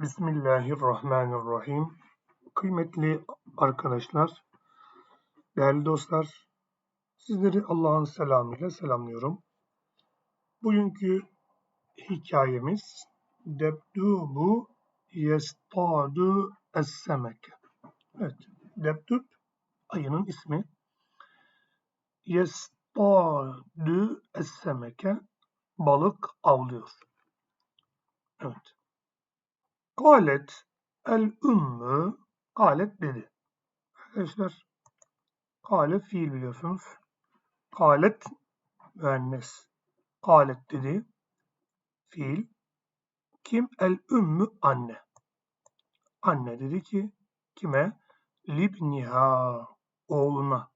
Bismillahirrahmanirrahim. Kıymetli arkadaşlar, değerli dostlar, sizleri Allah'ın selamıyla selamlıyorum. Bugünkü hikayemiz Debdubu yestadu es-semeke. Evet, Debdub ayının ismi. Yestadu es-semeke balık avlıyor. Evet. Kalet el ümmü kalet dedi. Arkadaşlar kale fiil biliyorsunuz. Kalet müennes. Kalet dedi. Fiil. Kim? El ümmü anne. Anne dedi ki kime? Libniha oğluna.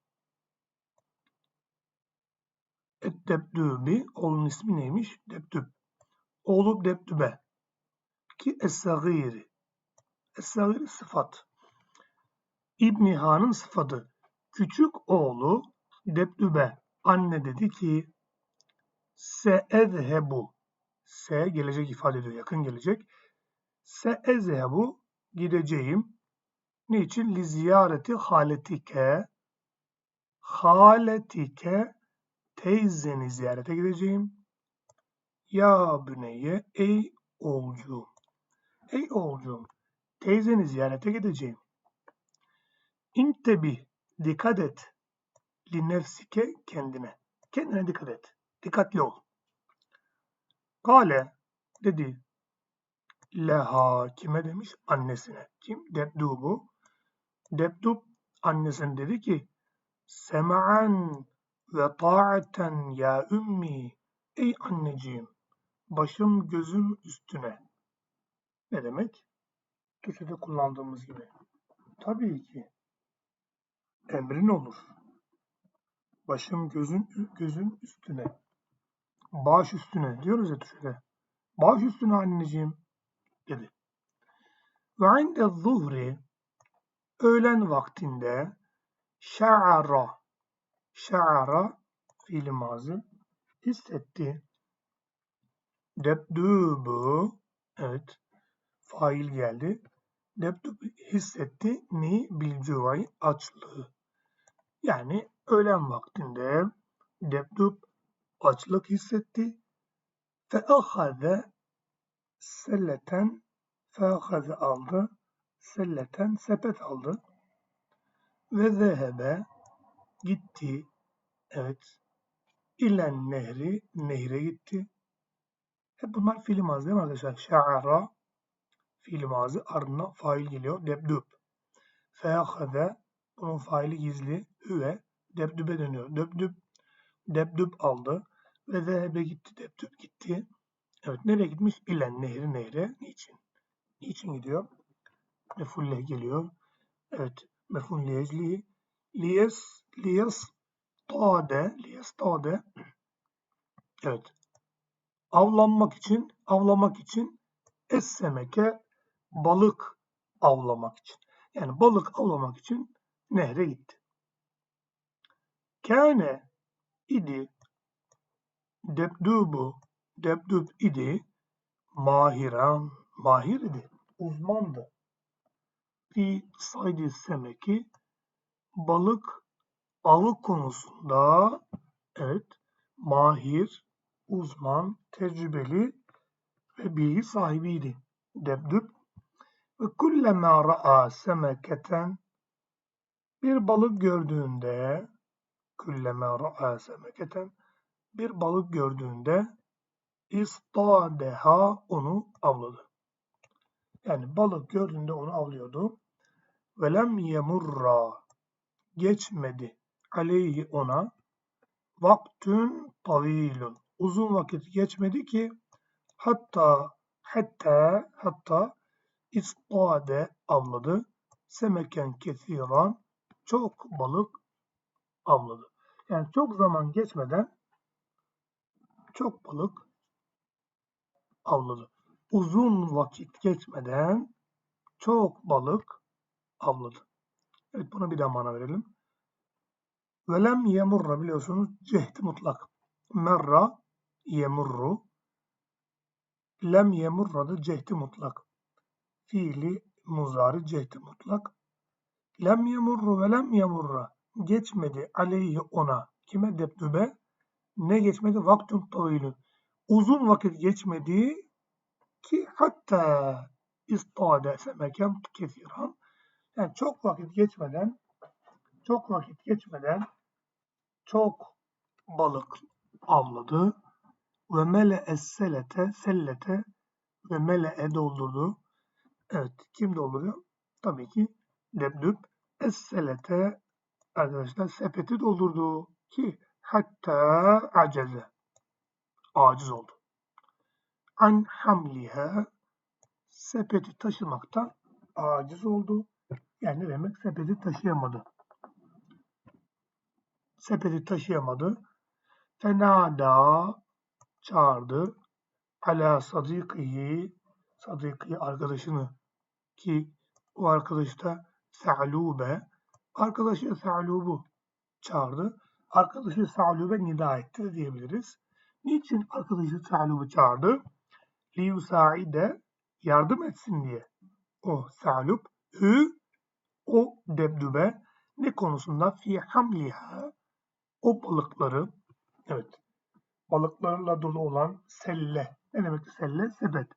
Eddebdübi oğlunun ismi neymiş? Debdüb. Oğlu Debdübe ki es-sagiri. Es-sagiri sıfat. İbni Han'ın sıfatı. Küçük oğlu Debdübe anne dedi ki seezhebu se gelecek ifade ediyor yakın gelecek. Seezhebu gideceğim. Niçin? Li ziyareti haletike haletike teyzeni ziyarete gideceğim. Ya büneyye ey oğulcuğum. Ey oğulcuğum, teyzeni ziyarete gideceğim. İntebi, dikkat et. Li nefsike kendine. Kendine dikkat et. Dikkatli ol. Kale dedi. Leha kime demiş? Annesine. Kim? Debdubu. Debdub annesine dedi ki Sema'an ve ta'aten ya ümmi. Ey anneciğim, başım gözüm üstüne. Ne demek? Türkçe'de kullandığımız gibi. Tabii ki. Emrin olur. Başım gözün gözün üstüne. Baş üstüne diyoruz ya Türkçe'de. Baş üstüne anneciğim dedi. Ve inde zuhri öğlen vaktinde şa'ara şa'ara fiili mazı hissetti. Debdübü evet fail geldi. Debdub hissetti ni bilcuay açlığı. Yani öğlen vaktinde Debdub açlık hissetti. Fe ahaze selleten fe ahaze aldı. Selleten sepet aldı. Ve zehebe gitti. Evet. İlen nehri nehre gitti. Hep bunlar mazı değil mi arkadaşlar? Şa'ara fiil mazı ardından fail geliyor. Debdüb. Feahaze bunun faili gizli. Hüve debdübe dönüyor. Debdüb debdüb aldı. Ve zehebe gitti. Debdüb gitti. Evet nereye gitmiş? İlen nehri nehre. Niçin? Niçin gidiyor? Mefulle geliyor. Evet. Mefun liyecli. Liyes liyes tade liyes tade evet avlanmak için avlamak için essemeke balık avlamak için. Yani balık avlamak için nehre gitti. Kâne idi debdubu debdub idi mahiran mahir idi uzmandı. Fi saydi semeki balık avı konusunda evet mahir, uzman, tecrübeli ve bilgi sahibiydi. Debdüb ve kullema ra'a semeketen bir balık gördüğünde kullema ra'a semeketen bir balık gördüğünde istadeha onu avladı. Yani balık gördüğünde onu avlıyordu. Ve lem yemurra geçmedi aleyhi ona vaktün tavilun uzun vakit geçmedi ki hatta hatta hatta istade avladı. Semeken kesiran çok balık avladı. Yani çok zaman geçmeden çok balık avladı. Uzun vakit geçmeden çok balık avladı. Evet buna bir daha mana verelim. Velem yemurra biliyorsunuz cehdi mutlak. Merra yemurru. Lem yemurra da cehdi mutlak. Fiili muzari cehdi mutlak. Lem yemurru ve lem yemurra. Geçmedi aleyhi ona. Kime debdübe? Ne geçmedi? Vaktun tavilü. Uzun vakit geçmedi ki hatta istade semeken kesiran. Yani çok vakit geçmeden çok vakit geçmeden çok balık avladı ve mele sellete sellete ve mele'e doldurdu. Evet kim dolduruyor? Tabii ki Lebdüb es-selete arkadaşlar sepeti doldurdu ki hatta aceze aciz oldu. An hamliha sepeti taşımaktan aciz oldu. Yani demek? Sepeti taşıyamadı. Sepeti taşıyamadı. Fenada çağırdı. Ala sadikihi sadiki arkadaşını ki o arkadaş da Sa'lube arkadaşı Sa'lubu çağırdı. Arkadaşı Sa'lube nida etti diyebiliriz. Niçin arkadaşı Sa'lubu çağırdı? Liyusa'ide yardım etsin diye. O Sa'lub hü o debdübe ne konusunda fi hamliha o balıkları evet balıklarla dolu olan selle ne demek selle sepet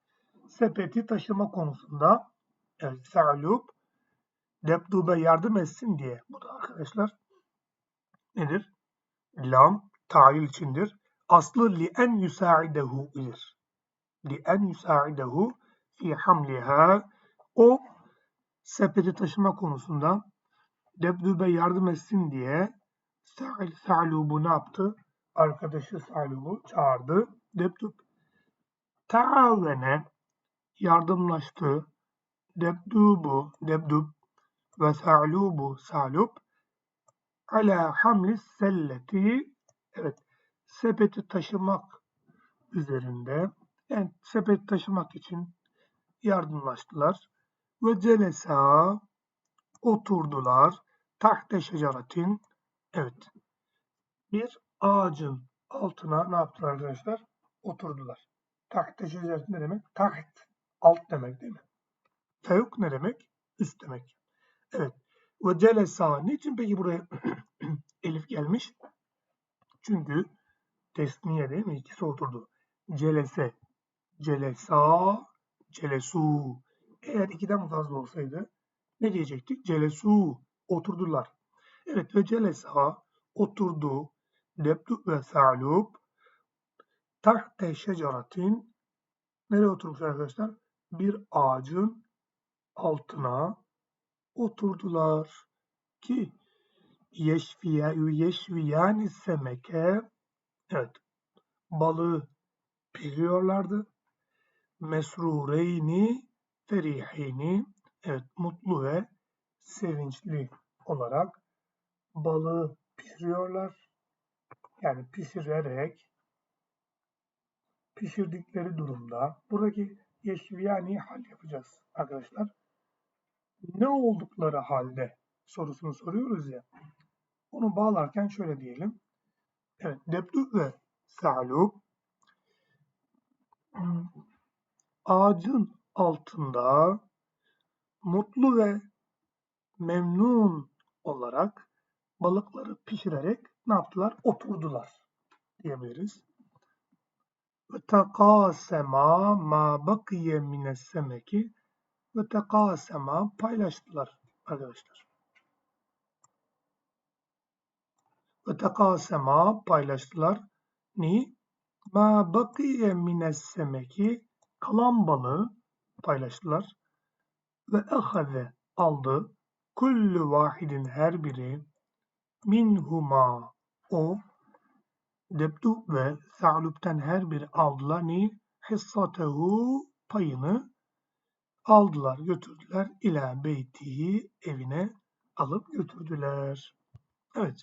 sepeti taşıma konusunda Sa'lub Debdube yardım etsin diye. Bu da arkadaşlar nedir? Lam tail içindir. Aslı li en yusaidehu idir. Li en yusaidehu fi hamliha o sepeti taşıma konusunda Debdube yardım etsin diye Sa'il Sa'lubu ne yaptı? Arkadaşı Sa'lubu çağırdı. Debdub taavene yardımlaştı. Debdubu, Debdub ve sa'lubu salub ala hamli selleti evet sepeti taşımak üzerinde yani sepeti taşımak için yardımlaştılar ve celesa oturdular tahte şeceratin evet bir ağacın altına ne yaptılar arkadaşlar? Oturdular. Tahte şeceratin ne demek? Taht alt demek değil mi? Fevk ne demek? Üst demek. Evet. Ve celesa. Niçin peki buraya elif gelmiş? Çünkü tesniye değil mi? İkisi oturdu. Celese. Celesa. Celesu. Eğer ikiden fazla olsaydı ne diyecektik? Celesu. Oturdular. Evet ve celesa oturdu. Debdu ve sa'lub tahte şeceratin nereye oturmuş arkadaşlar? Bir ağacın altına oturdular ki yeşfiye yeşviyani semeke evet balığı pişiriyorlardı. Mesrureyni ferihini evet mutlu ve sevinçli olarak balığı pişiriyorlar. Yani pişirerek pişirdikleri durumda buradaki yeşviyani hal yapacağız arkadaşlar ne oldukları halde sorusunu soruyoruz ya. Onu bağlarken şöyle diyelim. Evet, debdü ve sa'lub ağacın altında mutlu ve memnun olarak balıkları pişirerek ne yaptılar? Oturdular diyebiliriz. Ve tekasema ma bakiye mine semeki ve tekasema paylaştılar arkadaşlar. Ve tekasema paylaştılar. Ni? Ma bakiye mines kalan balığı paylaştılar. Ve ehaze aldı. Kullu vahidin her biri minhuma o Debdu ve Sa'lub'ten her biri aldılar ni hissatehu payını aldılar götürdüler ila beytihi evine alıp götürdüler. Evet.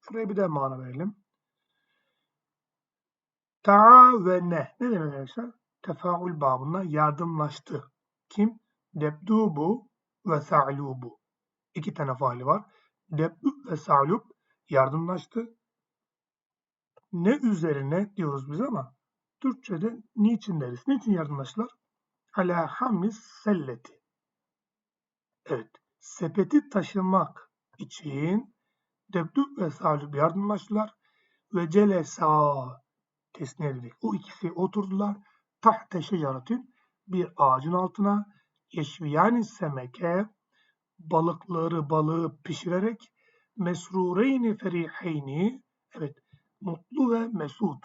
Şuraya bir de mana verelim. Taavene. Ne demek arkadaşlar? Tefaül babında yardımlaştı. Kim? Debdubu ve sa'lubu. İki tane faali var. Debdub ve sa'lub yardımlaştı. Ne üzerine diyoruz biz ama Türkçe'de niçin deriz? Niçin yardımlaştılar? Ala hamis selleti. Evet. Sepeti taşımak için Debdub ve Salib yardımlaştılar ve celesa dedik. O ikisi oturdular. Tahte şecaratin bir ağacın altına yeşviyani semeke balıkları balığı pişirerek mesrureyni feriheyni evet mutlu ve mesut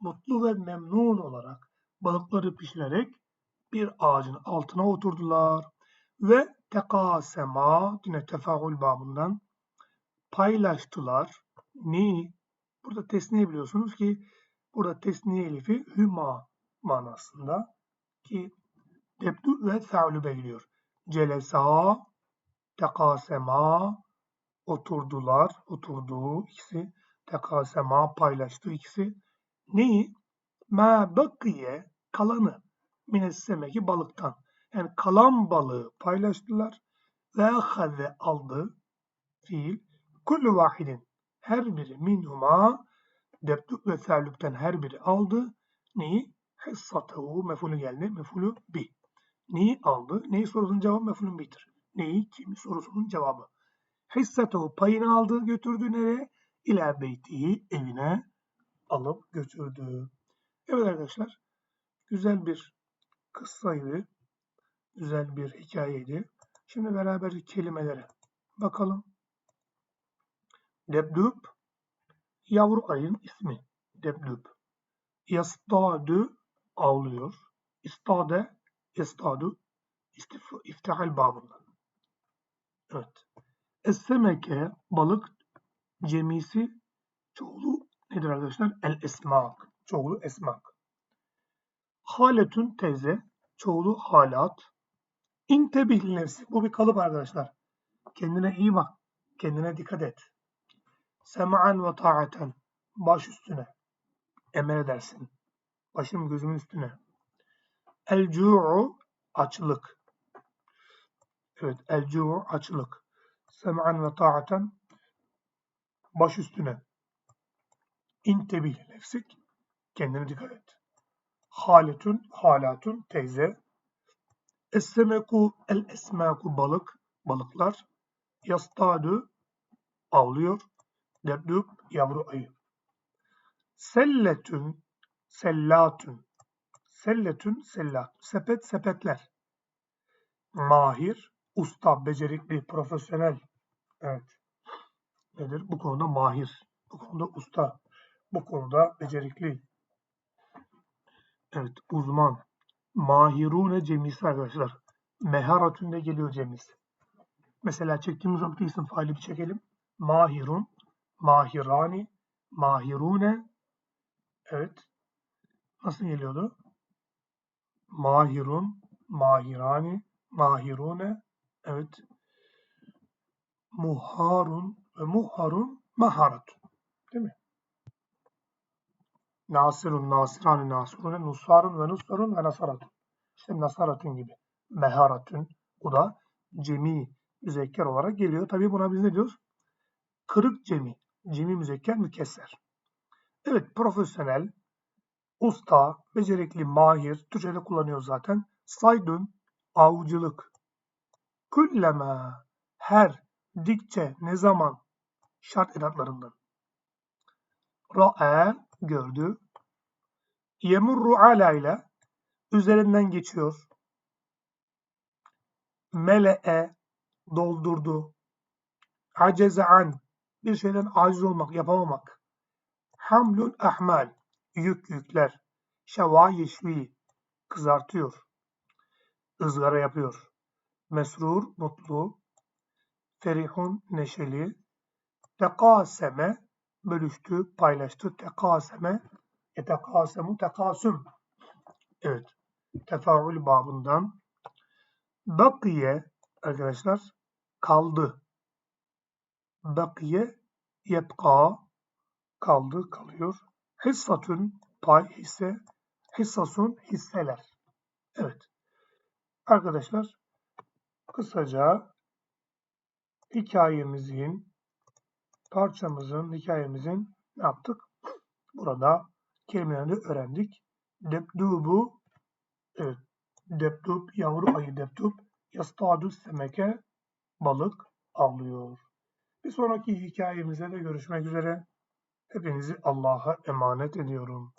mutlu ve memnun olarak balıkları pişirerek bir ağacın altına oturdular ve tekasema yine tefaül babından paylaştılar. Ni? Burada tesniye biliyorsunuz ki burada tesniye elifi hüma manasında ki debdu ve fe'lübe geliyor. Celesa, tekasema, oturdular, oturduğu ikisi, tekasema paylaştığı ikisi. Neyi? Ma bakiye, kalanı. Minessemeki balıktan. Yani kalan balığı paylaştılar. Ve haze aldı fiil. Kullu vahidin. Her biri minhuma debdük ve serlükten her biri aldı. Neyi? Hissatahu mefulü geldi. Mefulü bi. Neyi aldı? Neyi sorusunun cevabı mefulün bitir. Neyi? Kim sorusunun cevabı. Hissatahu payını aldı götürdü nereye? İlâ beytihi evine alıp götürdü. Evet arkadaşlar. Güzel bir kıssaydı. Güzel bir hikayeydi. Şimdi beraber kelimelere bakalım. Debdüb yavru ayın ismi. Debdüb. Yastadü avlıyor. İstade yastadu iftihal babından. Evet. Essemeke balık cemisi çoğulu nedir arkadaşlar? El esmak. Çoğulu esmak. Haletün teyze çoğulu halat. İntebih nefsi. Bu bir kalıp arkadaşlar. Kendine iyi bak. Kendine dikkat et. Sem'an ve ta'aten. Baş üstüne. Emredersin. Başım gözümün üstüne. El cu'u açlık. Evet, el cu'u açlık. Sem'an ve ta'aten. Baş üstüne. İntebih nefsik. Kendine dikkat et. Haletün, halatun, teyze. Essemeku, el esmaku, balık, balıklar. Yastadu, avlıyor. Debdub, yavru ayı. Selletün, sellatün. Selletün, sellat. Sepet, sepetler. Mahir, usta, becerikli, profesyonel. Evet. Nedir? Bu konuda mahir. Bu konuda usta. Bu konuda becerikli. Evet, uzman. Mahirune cemisi arkadaşlar. Meharatünde geliyor cemis. Mesela çektiğimiz nokta isim faili bir çekelim. Mahirun, mahirani, mahirune. Evet. Nasıl geliyordu? Mahirun, mahirani, mahirune. Evet. Muharun ve muharun maharatun. Değil mi? Nasirun, nasirani, nasirune, nusarun ve nusarun ve nasaratun. İşte nasaratun gibi. Meharatun. Bu da cemi müzekker olarak geliyor. Tabi buna biz ne diyoruz? Kırık cemi. Cemi müzekker mükesser. Evet profesyonel, usta, becerikli, mahir. Türkçe'de kullanıyor zaten. Saydun, avcılık. Külleme, her, dikçe, ne zaman, şart edatlarından. Ra'e, gördü. Yemurru ala ile üzerinden geçiyor. Mele'e doldurdu. Aceze an bir şeyden aciz olmak, yapamamak. Hamlun ahmal yük yükler. Şeva yeşvi kızartıyor. ızgara yapıyor. Mesrur mutlu. Ferihun neşeli. Tekaseme bölüştü, paylaştı. Tekaseme, yetekasemu, tekasüm. Evet. Tefaül babından. Bakiye arkadaşlar kaldı. Bakiye yebka kaldı, kalıyor. Hissatun pay, hisse. Hissasun hisseler. Evet. Arkadaşlar kısaca hikayemizin parçamızın, hikayemizin ne yaptık? Burada kelimelerini öğrendik. Debdubu, evet, debdub, yavru ayı debdub, Yastadu semeke balık avlıyor. Bir sonraki hikayemizde de görüşmek üzere. Hepinizi Allah'a emanet ediyorum.